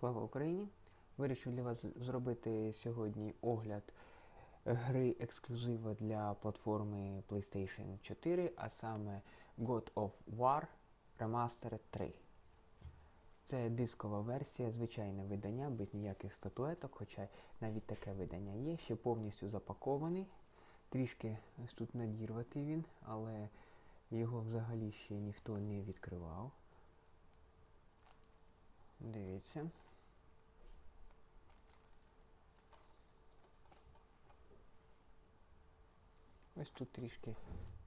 Слава Україні! Вирішив для вас зробити сьогодні огляд гри ексклюзива для платформи PlayStation 4, а саме God of War Remastered 3. Це дискова версія, звичайне видання, без ніяких статуеток, хоча навіть таке видання є, ще повністю запакований. Трішки тут надірватий він, але його взагалі ще ніхто не відкривав. Дивіться. Ось тут трішки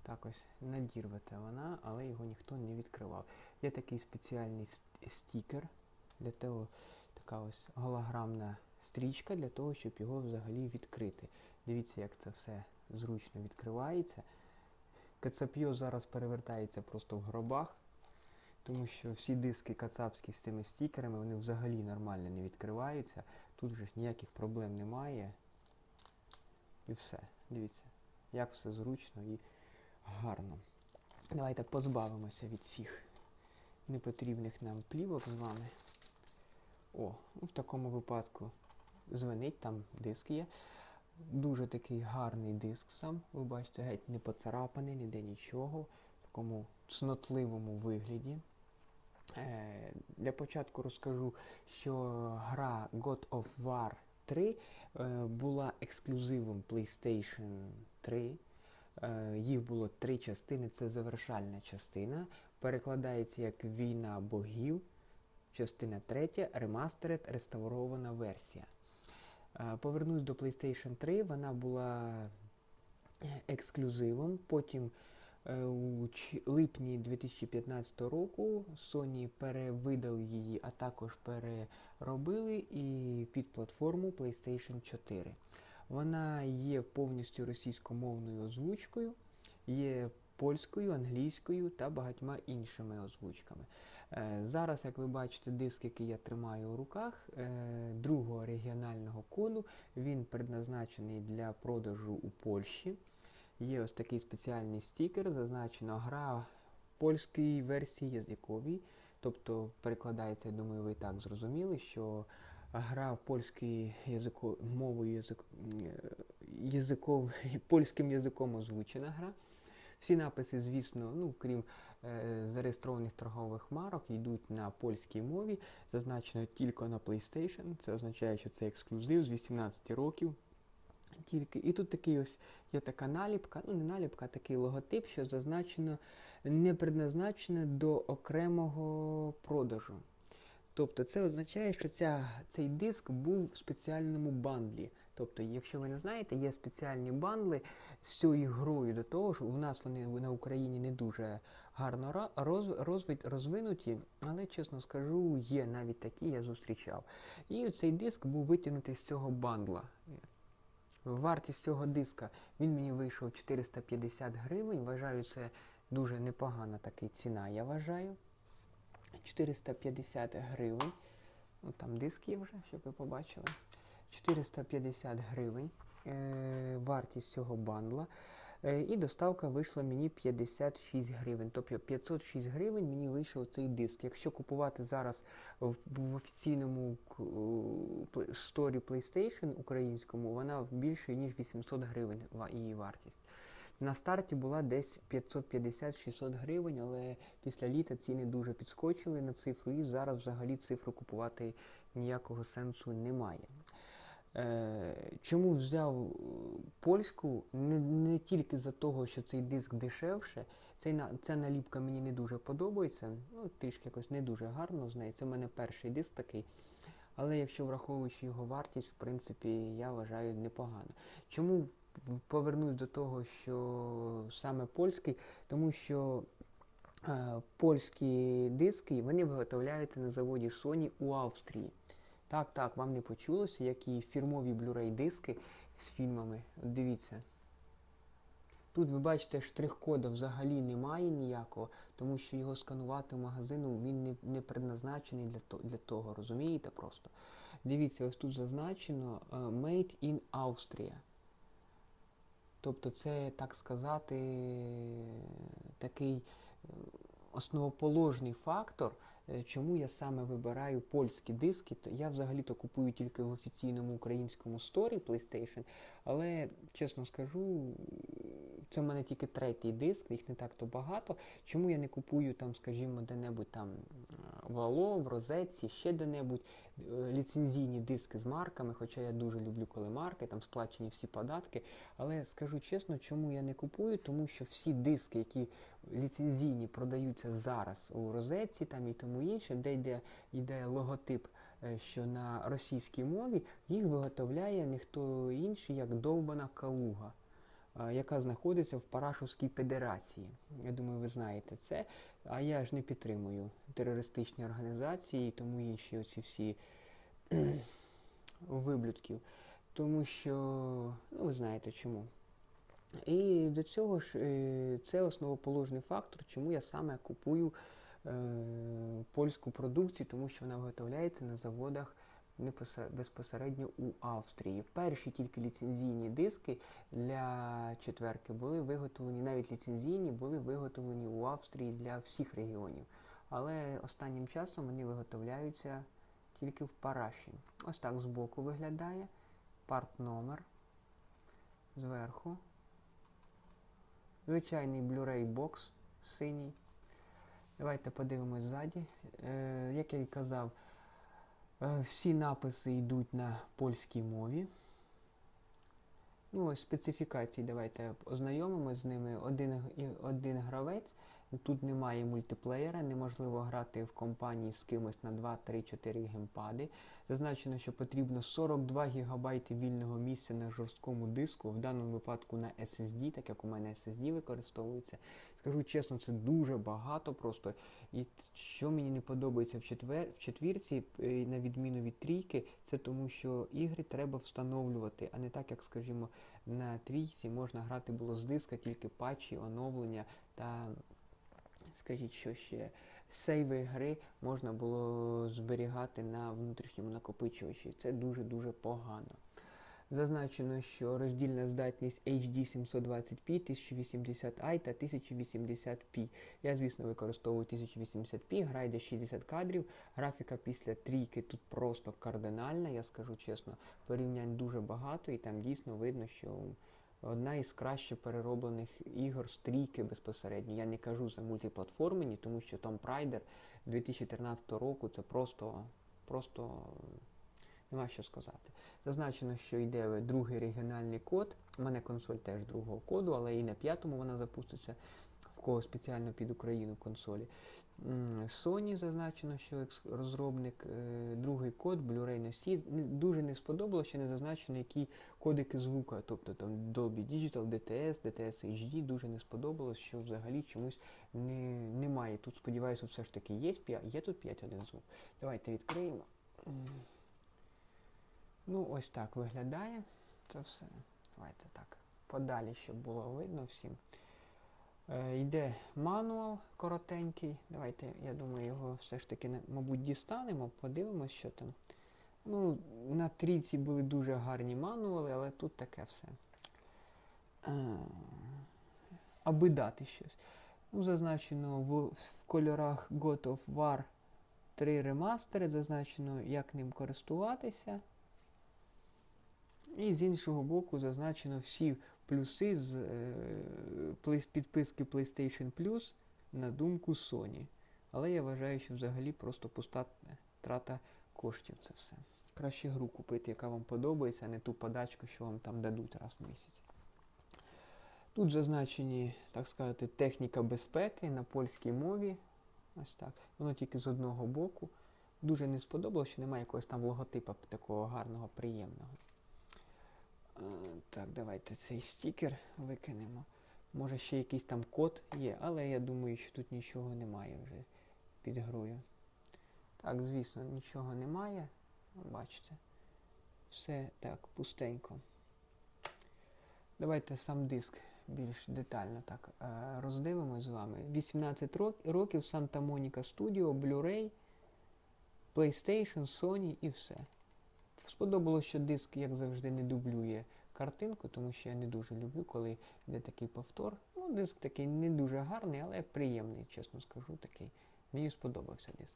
так ось надірвата вона, але його ніхто не відкривав. Є такий спеціальний стікер, для того така ось голограмна стрічка для того, щоб його взагалі відкрити. Дивіться, як це все зручно відкривається. Кацап'йо зараз перевертається просто в гробах, тому що всі диски кацапські з цими стікерами, вони взагалі нормально не відкриваються. Тут вже ніяких проблем немає. І все. Дивіться, як все зручно і гарно. Давайте позбавимося від всіх непотрібних нам плівок з вами. О, в такому випадку звенить, там диск є. Дуже такий гарний диск сам, ви бачите, геть не поцарапаний, ніде нічого, в такому цнотливому вигляді. Е, Для початку розкажу, що гра God of War 3 е, була ексклюзивом PlayStation 3. Е, їх було три частини, це завершальна частина. Перекладається як Війна богів. Частина третя, ремастеред, реставрована версія. Е, повернусь до PlayStation 3, вона була ексклюзивом. Потім у липні 2015 року Sony перевидали її, а також переробили і під платформу PlayStation 4. Вона є повністю російськомовною озвучкою, є польською, англійською та багатьма іншими озвучками. Е, зараз, як ви бачите, диск, який я тримаю у руках, е, другого регіонального коду, він предназначений для продажу у Польщі. Є ось такий спеціальний стікер, зазначена гра в польській версії язиковій. Тобто перекладається, я думаю, ви і так зрозуміли, що гра польською язико, мовою язик, язиков, польським язиком озвучена гра. Всі написи, звісно, ну, крім е, зареєстрованих торгових марок, йдуть на польській мові, зазначено тільки на PlayStation. Це означає, що це ексклюзив з 18 років. Тільки. І тут такий ось є така наліпка, ну не наліпка, а такий логотип, що зазначено не предназначено до окремого продажу. Тобто це означає, що ця, цей диск був в спеціальному бандлі. Тобто, якщо ви не знаєте, є спеціальні бандли з цією грою до того, що у нас вони на Україні не дуже гарно розвинуті, але, чесно скажу, є навіть такі, я зустрічав. І цей диск був витягнутий з цього бандла. Вартість цього диска він мені вийшов 450 гривень. Вважаю, це дуже непогана така ціна, я вважаю. 450 гривень. Ну, Там диск є вже, щоб ви побачили. 450 гривень е, вартість цього бандла. Е, і доставка вийшла мені 56 гривень. Тобто 506 гривень мені вийшов цей диск. Якщо купувати зараз в, в офіційному сторі PlayStation українському, вона більше, ніж 800 гривень її вартість. На старті була десь 550-600 гривень, але після літа ціни дуже підскочили на цифру, і зараз взагалі цифру купувати ніякого сенсу немає. Е, чому взяв польську? Не не тільки за того, що цей диск дешевше, цей, ця наліпка мені не дуже подобається. ну Трішки якось не дуже гарно з неї. Це в мене перший диск такий. Але якщо враховуючи його вартість, в принципі, я вважаю непогано. Чому повернусь до того, що саме польський, тому що е, польські диски вони виготовляються на заводі Sony у Австрії. Так, так, вам не почулося, як і фірмові Blu-ray диски з фільмами. Дивіться. Тут ви бачите, штрих-кода взагалі немає ніякого, тому що його сканувати в магазину він не не предназначений для то, для того, розумієте просто? Дивіться, ось тут зазначено uh, Made in Austria. Тобто це, так сказати, такий основоположний фактор е, чому я саме вибираю польські диски. То я взагалі-то купую тільки в офіційному українському сторі PlayStation, але чесно скажу, це в мене тільки третій диск, їх не так то багато. Чому я не купую там, скажімо, де-небудь там е, в Розетці, ще де-небудь е, ліцензійні диски з марками, хоча я дуже люблю, коли марки, там сплачені всі податки. Але скажу чесно, чому я не купую, тому що всі диски, які ліцензійні продаються зараз у Розетці там і тому інше, де йде, йде логотип, е, що на російській мові, їх виготовляє ніхто інший, як довбана калуга яка знаходиться в Парашовській Федерації. Я думаю, ви знаєте це. А я ж не підтримую терористичні організації тому інші оці всі виблюдків. Тому що, ну ви знаєте чому. І до цього ж е, це основоположний фактор, чому я саме купую е, польську продукцію, тому що вона виготовляється на заводах безпосередньо у Австрії. Перші тільки ліцензійні диски для четверки були виготовлені, навіть ліцензійні були виготовлені у Австрії для всіх регіонів. Але останнім часом вони виготовляються тільки в Параші. Ось так збоку виглядає. Парт номер зверху. Звичайний Blu-ray бокс синій. Давайте подивимось ззаді. Е, як я і казав, всі написи йдуть на польській мові. Ну, специфікації давайте ознайомимося з ними. Один, один гравець. Тут немає мультиплеєра, неможливо грати в компанії з кимось на 2, 3, 4 геймпади. Зазначено, що потрібно 42 ГБ вільного місця на жорсткому диску, в даному випадку на SSD, так як у мене SSD використовується. Скажу чесно, це дуже багато просто. І що мені не подобається в, четвер, в четвірці, е, на відміну від трійки, це тому, що ігри треба встановлювати, а не так, як, скажімо, на трійці можна грати було з диска, тільки патчі, оновлення та, скажіть, що ще, сейви гри можна було зберігати на внутрішньому накопичувачі. Це дуже-дуже погано. Зазначено, що роздільна здатність HD 720p, 1080i та 1080p. Я, звісно, використовую 1080p, гра йде 60 кадрів. Графіка після трійки тут просто кардинальна, я скажу чесно. Порівнянь дуже багато, і там дійсно видно, що одна із краще перероблених ігор стрійки безпосередньо. Я не кажу за мультиплатформені, тому що Tomb Raider 2013 року це просто, просто нема що сказати. Зазначено, що йде другий регіональний код. У мене консоль теж другого коду, але і на п'ятому вона запуститься, кого спеціально під Україну консолі. Sony зазначено, що розробник, е, другий код, Blu-ray носій. Дуже не сподобалося, що не зазначено, які кодики звука, тобто там Dolby Digital, DTS, DTS HD, дуже не сподобалось, що взагалі чомусь не, немає. Тут, сподіваюся, все ж таки є, є тут 5.1 звук. Давайте відкриємо. Ну, ось так виглядає це все. Давайте так. Подалі, щоб було видно всім. Е, йде мануал коротенький. Давайте, я думаю, його все ж таки, мабуть, дістанемо, подивимось, що там. Ну, на трійці були дуже гарні мануали, але тут таке все. Е, аби дати щось. Ну, зазначено в, в кольорах God of War 3 ремастери, зазначено, як ним користуватися. І з іншого боку зазначено всі плюси з е, підписки PlayStation Plus на думку Sony. Але я вважаю, що взагалі просто пуста трата коштів це все. Краще гру купити, яка вам подобається, а не ту подачку, що вам там дадуть раз в місяць. Тут зазначені, так сказати, техніка безпеки на польській мові. Ось так. Воно тільки з одного боку. Дуже не сподобалося, що немає якогось там логотипа такого гарного, приємного. Е, Так, давайте цей стікер викинемо. Може ще якийсь там код є, але я думаю, що тут нічого немає вже під грою. Так, звісно, нічого немає. Бачите. Все так, пустенько. Давайте сам диск більш детально так е, роздивимось з вами. 18 років Santa Monica Studio, Blu-ray, PlayStation, Sony і все. Сподобалося, що диск, як завжди, не дублює картинку, тому що я не дуже люблю, коли йде такий повтор. Ну, диск такий не дуже гарний, але приємний, чесно скажу, такий Мені сподобався диск.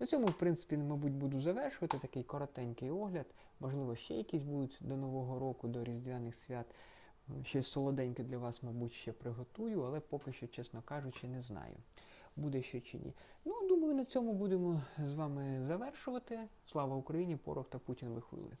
На цьому, в принципі, мабуть, буду завершувати такий коротенький огляд. Можливо, ще якісь будуть до Нового року, до Різдвяних свят. Щось солоденьке для вас, мабуть, ще приготую, але поки що, чесно кажучи, не знаю, буде ще чи ні. Ну, думаю, на цьому будемо з вами завершувати. Слава Україні! Порох та Путін вихвили.